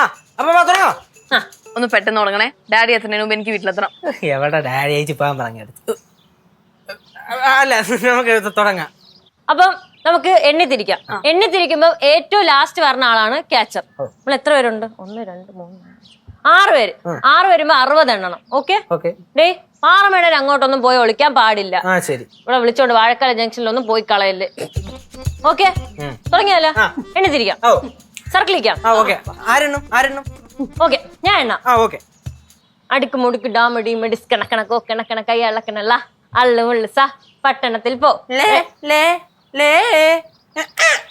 ആ അപ്പൊ വാ, തുടങ്ങാം ആ ഒന്ന് പെട്ടെന്ന് തുടങ്ങണേ ഡാഡി എത്തുന്നതിന് മുമ്പ് എനിക്ക് വീട്ടിലെത്തണം. എവിടെ ഡാഡി അയച്ചു പോകാൻ പറഞ്ഞെടുത്ത് അല്ല നമുക്ക് ഇത് തുടങ്ങാം. അപ്പം നമുക്ക് എണ്ണി തിരിക്കാം. എണ്ണി തിരിക്കുമ്പോൾ ഏറ്റവും ലാസ്റ്റ് വരുന്ന ആളാണ് ക്യാച്ചർ. നമ്മൾ എത്ര പേരുണ്ട്? ഒന്ന് രണ്ട് മൂന്ന് നാല്. ആറ് പേര്. ആറ് വരുമ്പോ അറുപത് എണ്ണണം. ഓക്കെ? ഓക്കെ. ഡേ പാറമേടയിൽ അങ്ങോട്ടൊന്നും പോയി ഒളിക്കാൻ പാടില്ല. ആ ശരി. ഇവിടെ വിളിച്ചോണ്ട് വാഴക്കാല ജംഗ്ഷനിലൊന്നും പോയി കളയല്ലേ. ഓക്കെ? തുടങ്ങിയല്ലോ എണ്ണി തിരിക്കാം. ഓ. സർക്കിളിക്കാം ആ ഓക്കെ. ആരെണ്ണം? ആരെണ്ണം? ഓക്കെ ഞാൻ എണ്ണ. ആ ഓക്കെ. അടുക്ക് മുടുക്ക് ഡാമടി മെഡിസ് കണക്കണക്കോ കണക്കണ കൈ അളക്കണല്ല. അള്ളു ഉള്ളു സ പട്ടണത്തിൽ പോ. ലേ ലേ ലേ.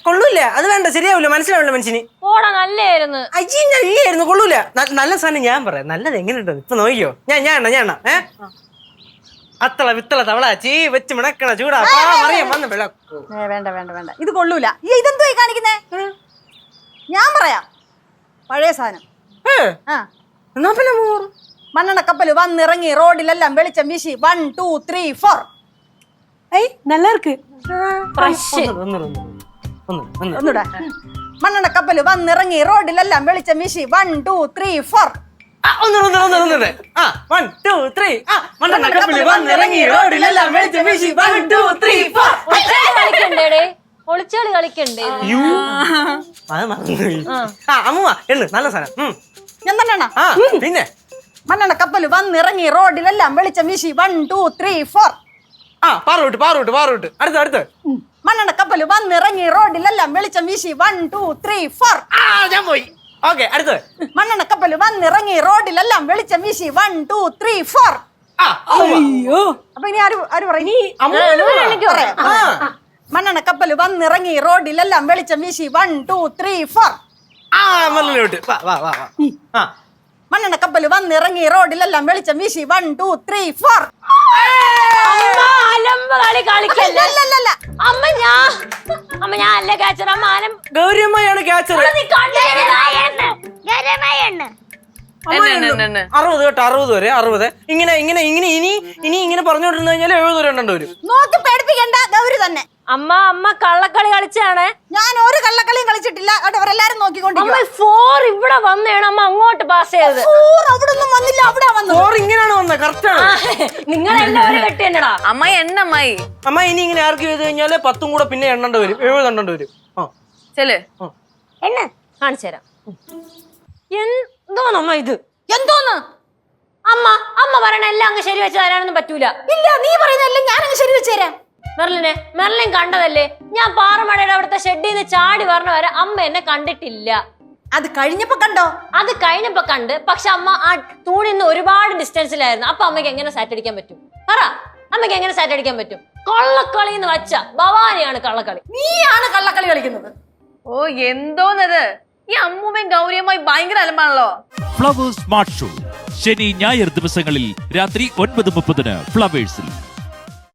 കൊള്ളൂല അത് വേണ്ട ശരിയാവില്ല മനസ്സിലാവില്ല മനുഷ്യന്. പോടാ നല്ലായിരുന്നു. അജി നല്ലായിരുന്നു കൊള്ളൂല. ന- നല്ല സാധനം ഞാൻ പറയാം. നല്ലത് എങ്ങനെയുണ്ട് ഇപ്പൊ നോക്കിയോ ഞാൻ ഞാൻ എണ്ണ ഞാൻ എണ്ണ. ഏ? അത്തള വിത്തള തവള ചീ വെച്ച് മിണക്കണ ചൂടാ. പാ, മറിയം വന്ന് വിള ഏ, വേണ്ട വേണ്ട വേണ്ട. ഇത് കൊള്ളൂല. ഈ ഇതെന്തോ ഈ കാണിക്കുന്നേ? ഞാൻ പറയാം. പഴയ സാധനം. ആ. എന്നാ പിന്നെ മൂറ് മണ്ണെണ്ണ കപ്പൽ വന്നിറങ്ങി റോഡിലെല്ലാം വെളിച്ചം വീശി. വൺ ടു ത്രീ ഫോർ ഏയ് നല്ല മണ്ണെണ്ണ കപ്പൽ വന്നിറങ്ങി റോഡിലെല്ലാം വെളിച്ചം വീശി. വൺ ടു ത്രീ ഫോർ ഒന്നിറങ്ങി വന്നിറങ്ങി റോഡിലെല്ലാം വെളിച്ചം വീശി. വൺ ടു ത്രീ ഫോർ ഒളിച്ചാളി കളിക്കണ്ടേ? യൂ. അത് മറന്നുപോയി. ആ. നല്ല സാധനം. ഉം. ഞാൻ തന്നെ. ആ പിന്നെ? മണ്ണെണ്ണ കപ്പൽ വന്നിറങ്ങി റോഡിലെല്ലാം വെളിച്ചം വീശി. വൺ ടു ത്രീ ഫോർ ആ പാറോട്ട് പാറോട്ട് പാറോട്ട് അടുത്ത് അടുത്ത്. മണ്ണെണ്ണ കപ്പൽ വന്നിറങ്ങി റോഡിലെല്ലാം വെളിച്ചം വീശി. വൺ ടു ത്രീ ഫോർ ആ ഞാൻ പോയി. ഓക്കെ അടുത്ത്. മണ്ണെണ്ണ കപ്പൽ വന്നിറങ്ങി റോഡിലെല്ലാം വെളിച്ചം വീശി. വൺ ടു ത്രീ ഫോർ ആ അയ്യോ അപ്പൊ ഇനി ആര് ആര് പറയും? അമ്മ പറയാം. ആ വന്നിറങ്ങി റോഡിലെല്ലാം വെളിച്ചം വീശി. വൺ ടു ത്രീ ഫോർ ആ വാ വാ വാ വാ. ആ. മണ്ണെണ്ണ കപ്പൽ വന്നിറങ്ങി റോഡിലെല്ലാം വെളിച്ചം വീശി. വൺ ടു ത്രീ ഫോർ അമ്മ അലമ്പ് കളി കളിക്കല്ലേ? അല്ലല്ല അമ്മ ഞാൻ അമ്മ ഞാൻ അല്ല കാച്ചർ അമ്മ അലം ഗൗരിയമ്മയാണ് ക്യാച്ചർ. അറുപത് കേട്ടോ അറുപത് വരെ അറുപത്. ഇങ്ങനെ ഇങ്ങനെ ഇങ്ങനെ ഇനി ഇനി ഇങ്ങനെ പറഞ്ഞോണ്ടിരുന്നു കഴിഞ്ഞാൽ എഴുപത് വരെ ഉണ്ടോ വരും. നോക്കി പേടിപ്പിക്കണ്ട ഗൗരി തന്നെ. അമ്മ അമ്മ കള്ളക്കളി കളിച്ചാണ്. ഞാൻ ഒരു കള്ളക്കളിയും കളിച്ചിട്ടില്ല. അവരെല്ലാരും അമ്മ നോക്കിക്കൊണ്ടിരിക്കും ഫോർ ഇവിടെ വന്നേണ് അമ്മ അങ്ങോട്ട് പാസ് ചെയ്തത്. അവിടെ ഒന്നും വന്നില്ല അവിടെ വന്നു ഫോർ ഇങ്ങനെയാണ് വന്നത് കറക്റ്റ് ആണ്. നിങ്ങൾ എല്ലാവരും കെട്ടി എന്നടാ അമ്മായി എണ്ണ അമ്മായി. അമ്മ ഇനി ഇങ്ങനെ ആർക്ക് ചെയ്ത് കഴിഞ്ഞാൽ പത്തും കൂടെ പിന്നെ എണ്ണണ്ട വരും. എഴുപതെണ്ണണ്ട വരും. ആ. ചെൽ. എണ്ണ കാണിച്ചു തരാം. എന്തോന്നമ്മ ഇത്? എന്തോന്ന്? അമ്മ അമ്മ പറയണ എല്ലാം അങ്ങ് ശരി വെച്ച് തരാനൊന്നും പറ്റൂല. ഇല്ല നീ പറയുന്നല്ലേ ഞാനങ്ങ് ശരി വെച്ച് തരാം. മെർലിനെ മെർലിൻ കണ്ടതല്ലേ? ഞാൻ പാറമടയുടെ അവിടുത്തെ ഷെഡിൽ നിന്ന് ചാടി വരണ വരെ അമ്മ എന്നെ കണ്ടിട്ടില്ല. അത് കഴിഞ്ഞപ്പോ കണ്ടോ? അത് കഴിഞ്ഞപ്പോ കണ്ട്. പക്ഷെ അമ്മ ആ തൂണിൽ നിന്ന് ഒരുപാട് ഡിസ്റ്റൻസിലായിരുന്നു അപ്പൊ അമ്മയ്ക്ക് എങ്ങനെ സാറ്റ് അടിക്കാൻ പറ്റും? പറ അമ്മയ്ക്ക് എങ്ങനെ സാറ്റ് അടിക്കാൻ പറ്റും? കള്ളക്കളി എന്ന് വച്ച ഭവാനിയാണ് കള്ളക്കളി. നീയാണ് കള്ളക്കളി കളിക്കുന്നത്. ഓ എന്തോന്നത്? ഈ അമ്മൂമ്മയും ഗൗരിയമ്മായി ഭയങ്കര അലമ്പാണല്ലോ. ഫ്ലവേഴ്സ് സ്മാർട്ട് ഷോ ശനി ഞായർ ദിവസങ്ങളിൽ രാത്രി ഒൻപത് മുപ്പതിന് ഫ്ലവേഴ്സിൽ